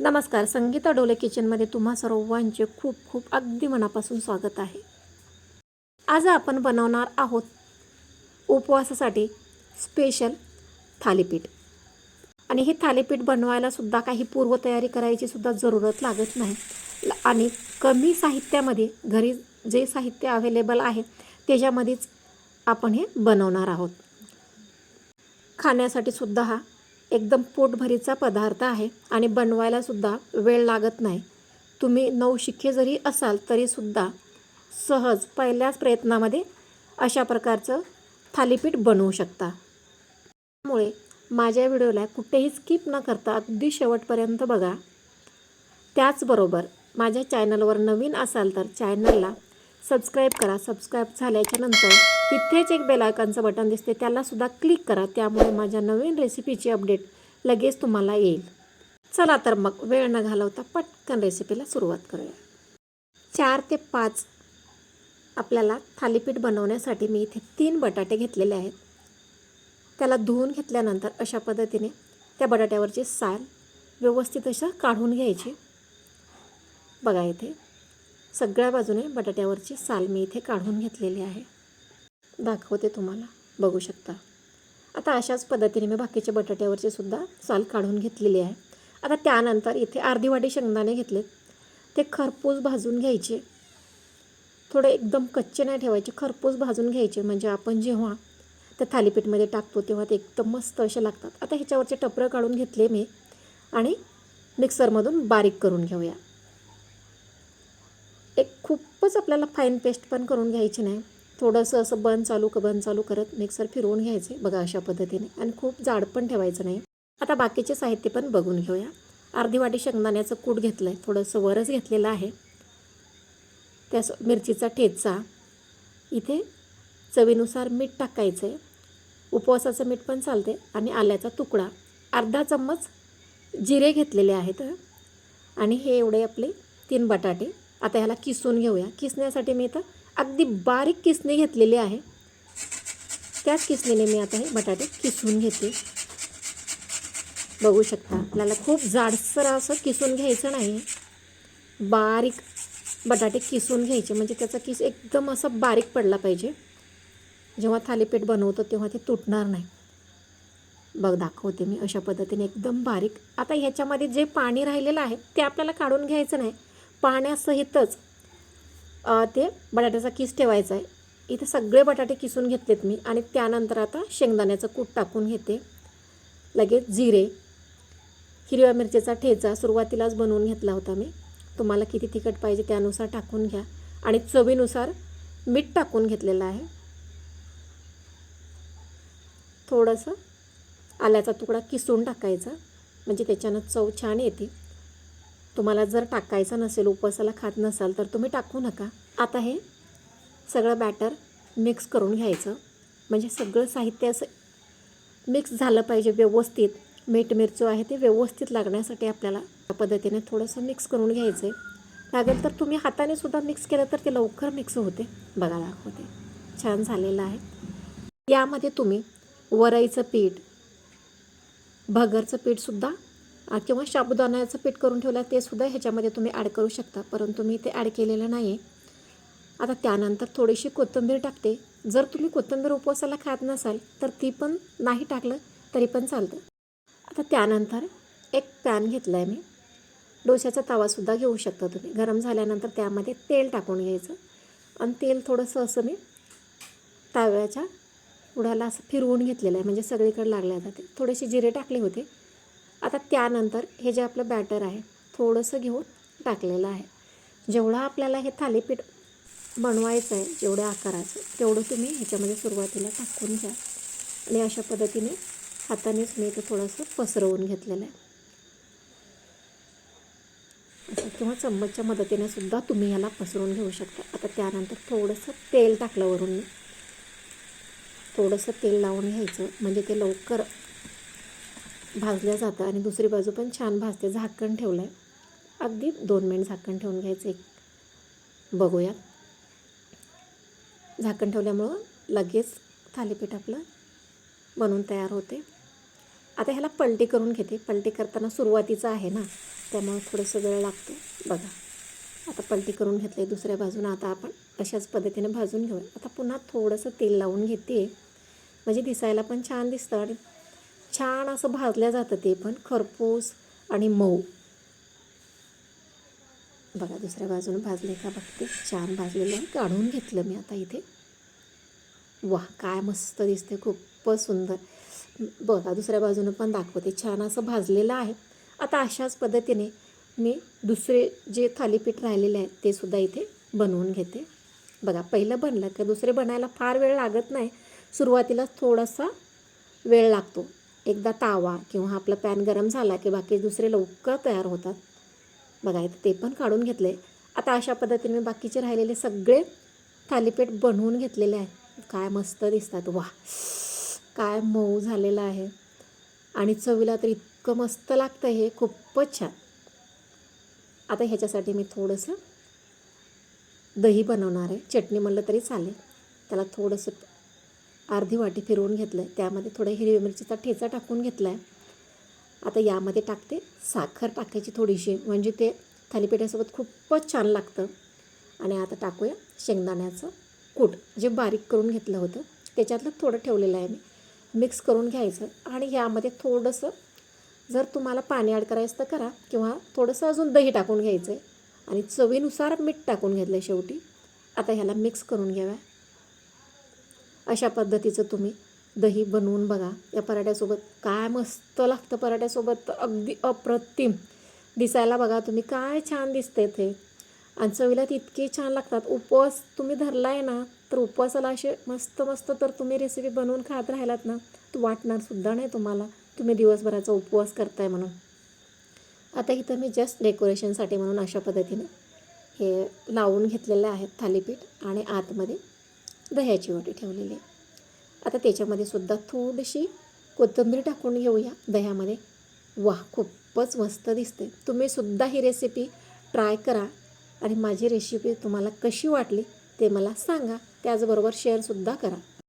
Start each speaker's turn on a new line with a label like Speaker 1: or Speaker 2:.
Speaker 1: नमस्कार संगीता डोले किचनमध्ये तुम्हा सर्वांचे खूप खूप अगदी मनापासून स्वागत आहे. आज आपण बनवणार आहोत उपवासासाठी स्पेशल थालीपीठ. आणि हे थालीपीठ बनवायलासुद्धा काही पूर्वतयारी करायची सुद्धा जरूरत लागत नाही. आणि कमी साहित्यामध्ये घरी जे साहित्य अवेलेबल आहे त्याच्यामध्येच आपण हे बनवणार आहोत. खाण्यासाठी सुद्धा हा एकदम पोटभरीचा पदार्थ आहे आणि बनवायलासुद्धा वेळ लागत नाही. तुम्ही नवशिक्के जरी असाल तरीसुद्धा सहज पहिल्याच प्रयत्नामध्ये अशा प्रकारचं थालीपीठ बनवू शकता. त्यामुळे माझ्या व्हिडिओला कुठेही स्किप न करता अगदी शेवटपर्यंत बघा. त्याचबरोबर माझ्या चॅनलवर नवीन असाल तर चॅनलला सबस्क्राईब करा. सबस्क्राईब झाल्याच्यानंतर तिथेच एक बेल बटन दिसते त्यालासुद्धा क्लिक करा. त्यामुळे माझ्या नवीन रेसिपीची अपडेट लगेच तुम्हाला येईल. चला तर मग वेळ न घालवता पटकन रेसिपीला सुरुवात करूया. चार ते पाच आपल्याला थालीपीठ बनवण्यासाठी मी इथे तीन बटाटे घेतलेले आहेत. त्याला धुवून घेतल्यानंतर अशा पद्धतीने त्या बटाट्यावरची साल व्यवस्थित अशा काढून घ्यायची. बघा इथे सगळ्या बाजूने बटाट्यावरची साल मी इथे काढून घेतलेली आहे. दाखवते तुम्हाला. बघू शकता. आता अशाच पद्धतीने मी बाकीच्या बटाट्यावरची सुद्धा साल काढून घेतलेली आहे. आता त्यानंतर इथे अर्धी वाटी शेंगदाणे घेतलेत. ते खरपूस भाजून घ्यायचे. थोडे एकदम कच्चे नाही ठेवायचे खरपूस भाजून घ्यायचे. म्हणजे आपण जेव्हा त्या थालीपीठमध्ये टाकतो तेव्हा ते एकदम मस्त असे लागतात. आता ह्याच्यावरचे टपरं काढून घेतले मी आणि मिक्सरमधून बारीक करून घेऊया. एक खूपच आपल्याला फाईन पेस्ट पण करून घ्यायची नाही. थोडंसं असं बंद चालू क बंद चालू करत मिक्सर फिरवून घ्यायचे. बघा अशा पद्धतीने. आणि खूप जाड पण ठेवायचं नाही. आता बाकीचे साहित्य पण बघून घेऊया. अर्धी वाटी शेंगदाण्याचं कूट घेतलं आहे थोडंसं वरच घेतलेलं आहे. त्या मिरचीचा ठेचा. इथे चवीनुसार मीठ टाकायचं आहे उपवासाचं मीठ पण चालते आणि आल्याचा तुकडा. अर्धा चम्मच जिरे घेतलेले आहेत. आणि हे एवढे आपले तीन बटाटे. आता ह्याला किसून घेऊया. किसण्यासाठी मी इथं अगदी बारीक किसणी घेतलेली आहे. त्याच किसणीने मी आता हे बटाटे किसून घेते. बघू शकता आपल्याला खूप जाडसर असं किसून घ्यायचं नाही बारीक बटाटे किसून घ्यायचे म्हणजे त्याचा किस एकदम असा बारीक पडला पाहिजे. जेव्हा थालीपीठ बनवतो तेव्हा ते तुटणार नाही. बघ दाखवते मी अशा पद्धतीने एकदम बारीक. आता ह्याच्यामध्ये जे पाणी राहिलेलं आहे ते आपल्याला काढून घ्यायचं नाही. पाण्यासहितच ते बटाट्याचा किस ठेवायचा आहे. इथे सगळे बटाटे किसून घेतलेत मी आणि त्यानंतर आता शेंगदाण्याचं कूट टाकून घेते. लगेच जिरे हिरव्या मिरचीचा ठेचा सुरुवातीलाच बनवून घेतला होता मी. तुम्हाला किती तिखट पाहिजे त्यानुसार टाकून घ्या. आणि चवीनुसार मीठ टाकून घेतलेलं आहे. थोडंसं आल्याचा तुकडा किसून टाकायचा. म्हणजे त्याच्यानं चव छान येते. तुम्हाला जर टाकायचं नसेल उपवासाला खात नसाल तर तुम्ही टाकू नका. आता हे सगळं बॅटर मिक्स करून घ्यायचं. म्हणजे सगळं साहित्य असं मिक्स झालं पाहिजे व्यवस्थित. मीठ मिरचू आहे ते व्यवस्थित लागण्यासाठी आपल्याला त्या पद्धतीने थोडंसं मिक्स करून घ्यायचं आहे लागेल तर तुम्ही हाताने सुद्धा मिक्स केलं तर ते लवकर मिक्स होते. बघा दाखवते. छान झालेलं आहे. यामध्ये तुम्ही वरईचं पीठ भगरचं पीठसुद्धा किंवा साबुदाण्याचं पीठ करून ठेवलं ते सुद्धा ह्याच्यामध्ये तुम्ही ॲड करू शकता. परंतु मी ते ॲड केलेलं नाही आहे आता त्यानंतर थोडीशी कोथिंबीर टाकते. जर तुम्ही कोथिंबीर उपवासाला खात नसाल तर ती पण नाही टाकलं तरी पण चालतं. आता त्यानंतर एक पॅन घेतला आहे मी. डोश्याचा तवासुद्धा घेऊ शकता तुम्ही. गरम झाल्यानंतर त्यामध्ये तेल टाकून घ्यायचं. आणि तेल थोडंसं असं मी तव्याच्या उडाला असं फिरवून घेतलेलं आहे. म्हणजे सगळीकडे लागल्या जाते थोडेसे जिरे टाकले होते. आता त्यानंतर हे जे आपलं बॅटर आहे थोडंसं घेऊन टाकलेलं आहे. जेवढं आपल्याला हे थालीपीठ बनवायचं आहे जेवढ्या आकाराचं तेवढं तुम्ही ह्याच्यामध्ये सुरुवातीला टाकून घ्या. आणि अशा पद्धतीने हातानेच मी ते थोडंसं पसरवून घेतलेलं आहे. असं किंवा चम्मचच्या मदतीने सुद्धा तुम्ही ह्याला पसरून घेऊ शकता. आता त्यानंतर थोडंसं तेल टाकलं वरून मी थोडंसं तेल लावून घ्यायचं. म्हणजे ते लवकर भाजलं जातं आणि दुसरी बाजू पण छान भाजते. झाकण ठेवलं आहे अगदी दोन मिनिट झाकण ठेवून घ्यायचं एक. बघूया. झाकण ठेवल्यामुळं लगेच थालीपीठ आपलं बनून तयार होते. आता ह्याला पलटी करून घेते. पलटी करताना सुरुवातीचं आहे ना त्यामुळे थोडंसं वेळ लागतो. बघा. आता पलटी करून घेतली दुसऱ्या बाजूनं. आता आपण अशाच पद्धतीने भाजून घेऊया. आता पुन्हा थोडंसं तेल लावून घेते. म्हणजे दिसायला पण छान दिसतं आणि छान असं भाजल्या जातं ते पण खरपूस आणि मऊ. बघा दुसऱ्या बाजूनं भाजले का बघते. छान भाजलेलं आहे. काढून घेतलं मी आता इथे. वा काय मस्त दिसते खूपच सुंदर. बघा दुसऱ्या बाजूनं पण दाखवते. छान असं भाजलेलं आहे. आता अशाच पद्धतीने मी दुसरे जे थालीपीठ राहिलेले आहेत ते सुद्धा इथे बनवून घेते. बघा पहिलं बनलं का दुसरे बनायला फार वेळ लागत नाही. सुरुवातीला थोडासा वेळ लागतो. एकदा तावा किंवा आपला पॅन गरम झाला की बाकी दुसरे लवकर तयार होतात. बघा ते पण काढून घेतले आता अशा पद्धतीने मी बाकीचे राहिलेले सगळे थालीपीठ बनवून घेतलेले आहेत काय मस्त दिसतात. वा काय मऊ झालेलं आहे. आणि चवीला तर इतकं मस्त लागतं हे. खूपच छान. आता ह्याच्यासाठी मी थोडंसं दही बनवणार आहे. चटणी म्हणलं तरी चालेल. त्याला थोडंसं अर्धी वाटी फिरवून घेतलं आहे त्यामध्ये थोडं हिरवी मिरचीचा ठेचा टाकून घेतला आहे आता यामध्ये टाकते साखर टाकायची थोडीशी म्हणजे ते थालीपीठासोबत खूपच छान लागतं. आणि आता टाकूया शेंगदाण्याचं कूट जे बारीक करून घेतलं होतं. त्याच्यातलं थोडं ठेवलेलं आहे मी. मिक्स करून घ्यायचं आणि यामध्ये थोडंसं जर तुम्हाला पाणी ॲड करायचं तर करा किंवा थोडंसं अजून दही टाकून घ्यायचं आहे आणि चवीनुसार मीठ टाकून घेतलं आहे शेवटी. आता ह्याला मिक्स करून घ्याव्या. अशा पद्धतीचं तुम्ही दही बनवून बघा. या पराठ्यासोबत काय मस्त लागतं पराठ्यासोबत. अगदी अप्रतिम. दिसायला बघा तुम्ही काय छान दिसते ते. आणि चवीला ती इतकी छान लागतात. उपवास तुम्ही धरला आहे ना तर उपवासाला असे मस्त मस्त तर तुम्ही रेसिपी बनवून खात राहिलात ना तर वाटणार सुद्धा नाही तुम्हाला. तुम्ही दिवसभराचा उपवास करताय म्हणून. आता इथं मी जस्ट डेकोरेशनसाठी म्हणून अशा पद्धतीने हे लावून घेतलेले आहेत थालीपीठ आणि आतमध्ये दह्याची वाटी ठेवलेली आहे. आता त्याच्यामध्ये सुद्धा थोडीशी कोथिंबीर टाकून घेऊया. दह्यामध्ये वा खूपच मस्त दिसते तुम्ही सुद्धा ही रेसिपी ट्राय करा आणि माझी रेसिपी तुम्हाला कशी वाटली ते मला सांगा. त्याचबरोबर शेअरसुद्धा करा.